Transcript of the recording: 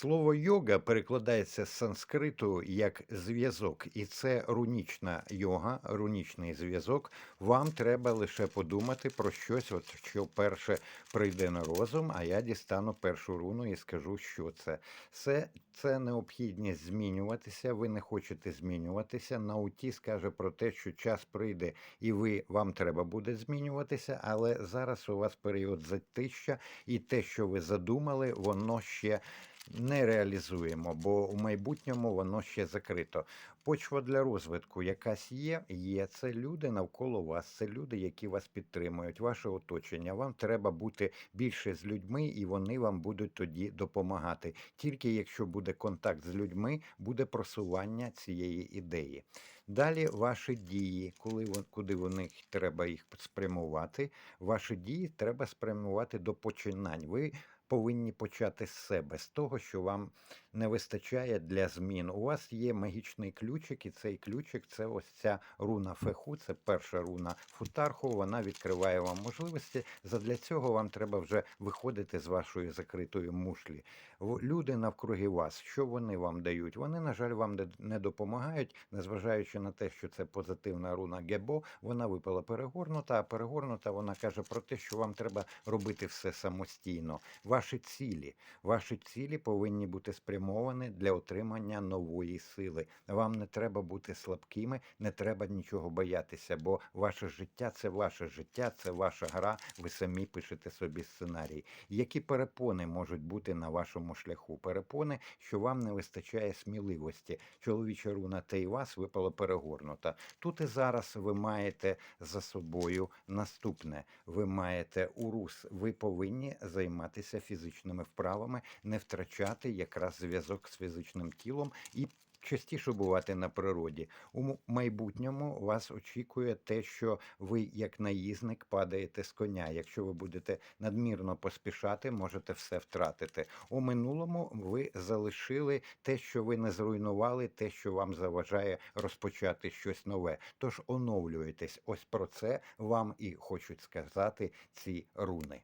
Слово йога перекладається з санскриту як зв'язок, і це рунічна йога, рунічний зв'язок. Вам треба лише подумати про щось, от що перше прийде на розум, а я дістану першу руну і скажу, що це. Це, це необхідність змінюватися. Ви не хочете змінюватися. Науті скаже про те, що час прийде, і ви вам треба буде змінюватися, але зараз у вас період затища, і те, що ви задумали, воно ще не реалізуємо, бо у майбутньому воно ще закрито. Почва для розвитку якась є, є. Це люди навколо вас, це люди, які вас підтримують, ваше оточення. Вам треба бути більше з людьми, і вони вам будуть тоді допомагати. Тільки якщо буде контакт з людьми, буде просування цієї ідеї. Далі ваші дії, коли куди вони треба їх спрямувати. Ваші дії треба спрямувати до починань. Ви повинні почати з себе, з того, що вам не вистачає для змін. У вас є магічний ключик, і цей ключик це ось ця руна феху, це перша руна футарху. Вона відкриває вам можливості. Задля цього вам треба вже виходити з вашої закритої мушлі. Люди навкруги вас, що вони вам дають? Вони, на жаль, вам не- допомагають, незважаючи на те, що це позитивна руна Гебо, вона випала перегорнута, а перегорнута вона каже про те, що вам треба робити все самостійно. Ваші цілі, ваші цілі повинні бути спрямовані для отримання нової сили. Вам не треба бути слабкими, не треба нічого боятися, бо ваше життя це ваше життя, це ваша гра. Ви самі пишете собі сценарій. Які перепони можуть бути на вашому шляху? Перепони, що вам не вистачає сміливості. Чоловіча руна та й вас випала перегорнута. Тут і зараз ви маєте за собою наступне. Ви маєте урус. Ви повинні займатися фізичними вправами, не втрачати якраз зв'язок з фізичним тілом і. Частіше бувати на природі у майбутньому вас очікує те, що ви, як наїзник, падаєте з коня. Якщо ви будете надмірно поспішати, можете все втратити. У минулому ви залишили те, що ви не зруйнували, те, що вам заважає розпочати щось нове. Тож оновлюєтесь. Ось про це вам і хочуть сказати ці руни.